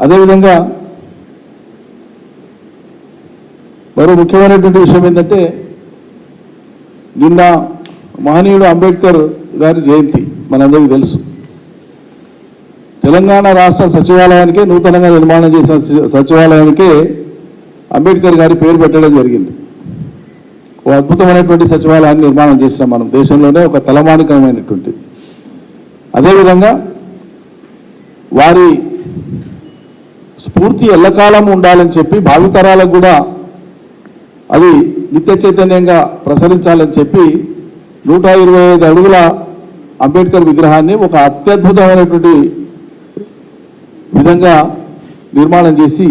అదేవిధంగా మరో ముఖ్యమైనటువంటి విషయం ఏంటంటే నిన్న మహనీయుడు అంబేద్కర్ గారి జయంతి మనందరికీ తెలుసు. తెలంగాణ రాష్ట్ర సచివాలయానికే నూతనంగా నిర్మాణం చేసిన సచివాలయానికే అంబేద్కర్ గారి పేరు పెట్టడం జరిగింది. ఓ అద్భుతమైనటువంటి సచివాలయాన్ని నిర్మాణం చేసినాం మనం. దేశంలోనే ఒక తలమానికమైనటువంటి. అదేవిధంగా వారి స్ఫూర్తి ఎల్లకాలం ఉండాలని చెప్పి భావితరాలకు కూడా అది నిత్య చైతన్యంగా ప్రసరించాలని చెప్పి నూట ఇరవై ఐదు అడుగుల అంబేద్కర్ విగ్రహాన్ని ఒక అత్యద్భుతమైనటువంటి విధంగా నిర్మాణం చేసి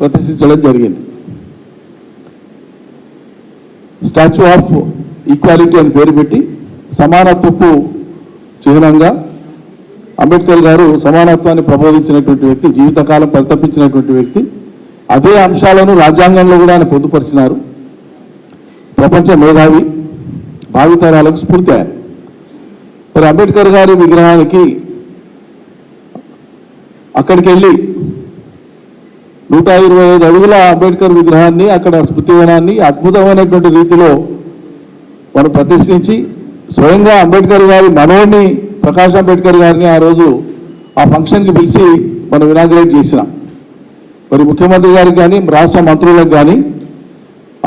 ప్రతిష్ఠించడం జరిగింది. స్టాచ్యూ ఆఫ్ ఈక్వాలిటీ అని పేరు పెట్టి సమానత్వపు చిహ్నంగా అంబేద్కర్ గారు సమానత్వాన్ని ప్రబోధించినటువంటి వ్యక్తి జీవితకాలం పరితపించినటువంటి వ్యక్తి. అదే అంశాలను రాజ్యాంగంలో కూడా ఆయన పొందుపరిచినారు. ప్రపంచ మేధావి భావితరాలకు స్ఫూర్తి ఆయన. మరి అంబేద్కర్ గారి విగ్రహానికి అక్కడికి వెళ్ళి నూట ఇరవై ఐదు అడుగుల అంబేద్కర్ విగ్రహాన్ని అక్కడ స్మృతివనాన్ని అద్భుతమైనటువంటి రీతిలో మనం ప్రతిష్ఠించి స్వయంగా అంబేద్కర్ గారి మనోడిని ప్రకాష్ అంబేద్కర్ గారిని ఆ రోజు ఆ ఫంక్షన్కి పిలిచి మనం ఇనాగ్రేట్ చేసినాం. మరి ముఖ్యమంత్రి గారికి కానీ రాష్ట్ర మంత్రులకు కానీ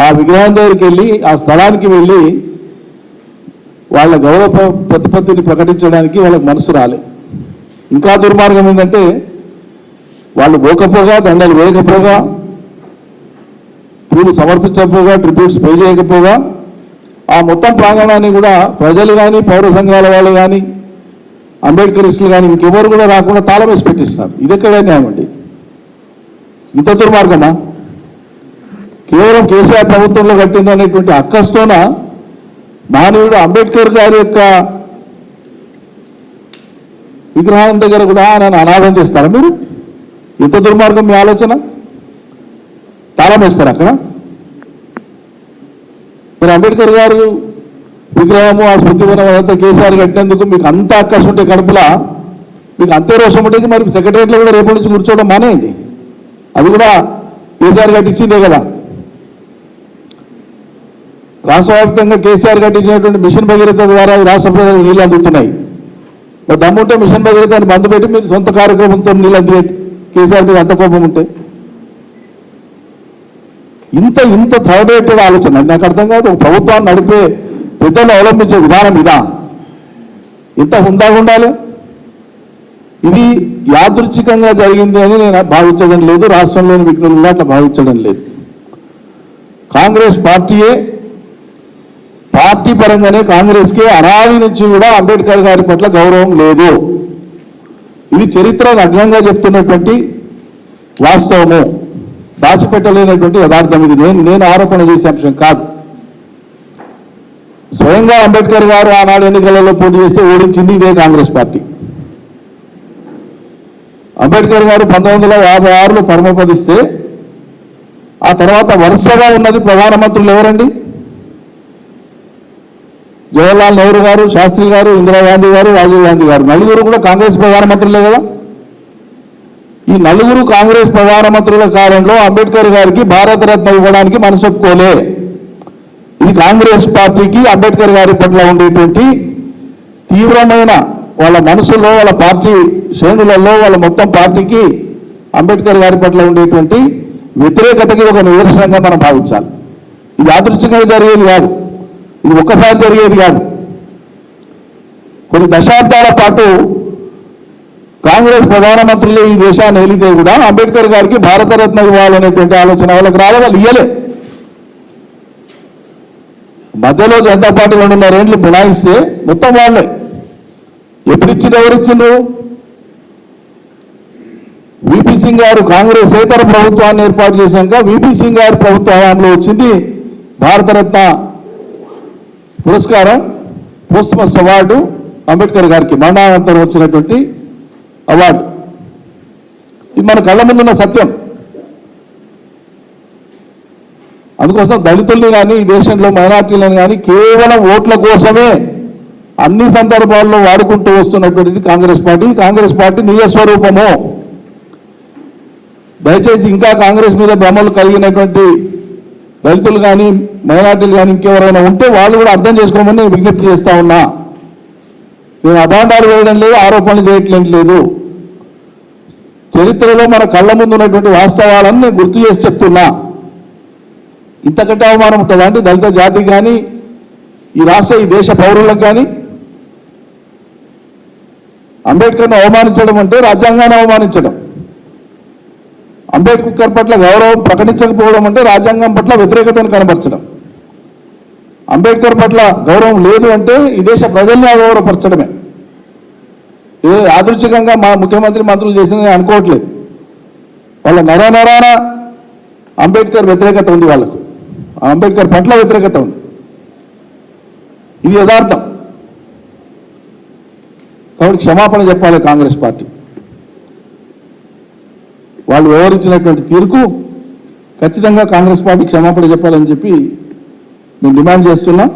ఆ విగ్రహం దగ్గరికి వెళ్ళి ఆ స్థలానికి వెళ్ళి వాళ్ళ గౌరవ ప్రతిపత్తిని ప్రకటించడానికి వాళ్ళకి మనసు రాలే. ఇంకా దుర్మార్గం ఏంటంటే వాళ్ళు పోకపోగా దండలు వేయకపోగా పూలు సమర్పించకపోగా ట్రిబ్యూట్స్ పే చేయకపోగా ఆ మొత్తం ప్రాంగణాన్ని కూడా ప్రజలు కానీ పౌర సంఘాల వాళ్ళు కానీ అంబేద్కరిస్టులు కానీ ఇంకెవరు కూడా రాకుండా తాళం వేసి పెట్టిస్తున్నారు. ఇది ఎక్కడ న్యాయం అండి? ఇంత దుర్మార్గమా? కేవలం కేసీఆర్ ప్రభుత్వంలో కట్టింది అనేటువంటి అక్కస్తోన మానవుడు అంబేద్కర్ గారి యొక్క విగ్రహం దగ్గర కూడా నన్ను అనాథం చేస్తారా మీరు? ఇంత దుర్మార్గం మీ ఆలోచన? తాళం వేస్తారు అక్కడ? మరి అంబేద్కర్ గారు విగ్రహము ఆ స్మృతివనం అదంతా కేసీఆర్ కట్టినందుకు మీకు అంత అక్కసు ఉంటే కడుపులా మీకు అంతే రోషం ఉంటే మరి సెక్రటరీలో కూడా రేపటి నుంచి కూర్చోవడం మానేయండి. అది కూడా కేసీఆర్ కట్టించిందే కదా. రాష్ట్ర వ్యాప్తంగా కేసీఆర్ కట్టించినటువంటి మిషన్ భగీరథ ద్వారా రాష్ట్ర ప్రజలకు నీళ్ళు అందుతున్నాయి. దమ్ముంటే మిషన్ భగీరథాన్ని బంద్ పెట్టి మీరు సొంత కార్యక్రమంతో నీళ్ళు అందించండి కేసీఆర్ మీద అంత కోపం ఉంటే. ఇంత ఇంత థర్డ్ ఆలోచన. నాకు అర్థం కాదు ఒక ప్రభుత్వాన్ని నడిపే పెద్దలు అవలంబించే విధానం ఇదా? ఇంత హుందాగా ఉండాలి? ఇది యాదృచ్ఛికంగా జరిగింది అని నేను భావించడం లేదు రాష్ట్రంలోని విఘ్నులు అట్లా భావించడం లేదు. కాంగ్రెస్ పార్టీయే పార్టీ పరంగానే కాంగ్రెస్కి అనాది నుంచి కూడా అంబేద్కర్ గారి పట్ల గౌరవం లేదు. ఇది చరిత్ర నగ్నంగా చెప్తున్నటువంటి వాస్తవము. దాచిపెట్టలేనటువంటి యథార్థం ఇది. నేను నేను ఆరోపణ చేసే అంశం కాదు. స్వయంగా అంబేద్కర్ గారు ఆనాడు ఎన్నికలలో పోటీ చేస్తే ఓడించింది ఇదే కాంగ్రెస్ పార్టీ. అంబేద్కర్ గారు పంతొమ్మిది వందల యాభై ఆరులో పరమపదిస్తే ఆ తర్వాత వరుసగా ఉన్నది ప్రధానమంత్రులు ఎవరండి? జవహర్లాల్ నెహ్రూ గారు శాస్త్రి గారు ఇందిరాగాంధీ గారు రాజీవ్ గాంధీ గారు. నలుగురు కూడా కాంగ్రెస్ ప్రధానమంత్రులే కదా? ఈ నలుగురు కాంగ్రెస్ ప్రధానమంత్రుల కాలంలో అంబేద్కర్ గారికి భారతరత్న ఇవ్వడానికి మనసొప్పుకోలే ఇది కాంగ్రెస్ పార్టీకి అంబేద్కర్ గారి పట్ల ఉండేటువంటి తీవ్రమైన వాళ్ళ మనసులో వాళ్ళ పార్టీ శ్రేణులలో వాళ్ళ మొత్తం పార్టీకి అంబేద్కర్ గారి పట్ల ఉండేటువంటి వ్యతిరేకతకి ఒక నిదర్శనంగా మనం భావించాలి. ఇది యాదృచ్ఛికంగా జరిగేది కాదు. ఇది ఒక్కసారి జరిగేది కాదు. కొన్ని దశాబ్దాల పాటు కాంగ్రెస్ ప్రధానమంత్రులు ఈ దేశాన్ని ఏలితే కూడా అంబేద్కర్ గారికి భారతరత్న ఇవ్వాలనేటువంటి ఆలోచన వాళ్ళకి రాలే వాళ్ళు ఇయ్యలే. మధ్యలో జనతా పార్టీ రెండున్నరేండ్లు బునాయిస్తే మొత్తం వాళ్ళే. ఎప్పుడిచ్చింది ఎవరిచ్చిండ్రు? విపి సింగ్ గారు కాంగ్రెస్ ఇతర ప్రభుత్వాన్ని ఏర్పాటు చేశాక విపి సింగ్ గారు ప్రభుత్వ హయాంలో వచ్చింది భారతరత్న పురస్కారం పోస్ట్మస్ అవార్డు అంబేద్కర్ గారికి మరణానంతరం వచ్చినటువంటి అవార్డు. ఇది మన కళ్ళ ముందున్న సత్యం. అందుకోసం దళితుల్ని కానీ ఈ దేశంలో మైనార్టీలను కానీ కేవలం ఓట్ల కోసమే అన్ని సందర్భాల్లో వాడుకుంటూ వస్తున్నటువంటిది కాంగ్రెస్ పార్టీ. కాంగ్రెస్ పార్టీ నిజస్వరూపము దయచేసి ఇంకా కాంగ్రెస్ మీద భ్రమలు కలిగినటువంటి దళితులు కానీ మైనార్టీలు కానీ ఇంకెవరైనా ఉంటే వాళ్ళు కూడా అర్థం చేసుకోమని నేను విజ్ఞప్తి చేస్తా ఉన్నా. నేను అభాండాలు వేయడం లేదు ఆరోపణలు చేయట్లేం లేదు. చరిత్రలో మన కళ్ళ ముందు ఉన్నటువంటి వాస్తవాలను నేను గుర్తు చేసి చెప్తున్నా. ఇంతకంటే అవమానం ఉంటుందా అంటే దళిత జాతికి కానీ ఈ రాష్ట్ర ఈ దేశ పౌరులకు కానీ అంబేద్కర్ను అవమానించడం అంటే రాజ్యాంగాన్ని అవమానించడం. అంబేద్కర్ పట్ల గౌరవం ప్రకటించకపోవడం అంటే రాజ్యాంగం పట్ల వ్యతిరేకతను కనబరచడం. అంబేద్కర్ పట్ల గౌరవం లేదు అంటే ఈ దేశ ప్రజల్ని అగౌరవపరచడమే. ఏ యాదృచ్ఛికంగా మా ముఖ్యమంత్రి మంత్రులు చేసిందని అనుకోవట్లేదు. వాళ్ళ నర నరాన అంబేద్కర్ వ్యతిరేకత ఉంది వాళ్ళకు. అంబేద్కర్ పట్ల వ్యతిరేకత ఉంది. ఇది యథార్థం. కాబట్టి క్షమాపణ చెప్పాలి కాంగ్రెస్ పార్టీ. వాళ్ళు వివరించినటువంటి తీరుకు ఖచ్చితంగా కాంగ్రెస్ పార్టీ క్షమాపణ చెప్పాలని చెప్పి మేము డిమాండ్ చేస్తున్నాం.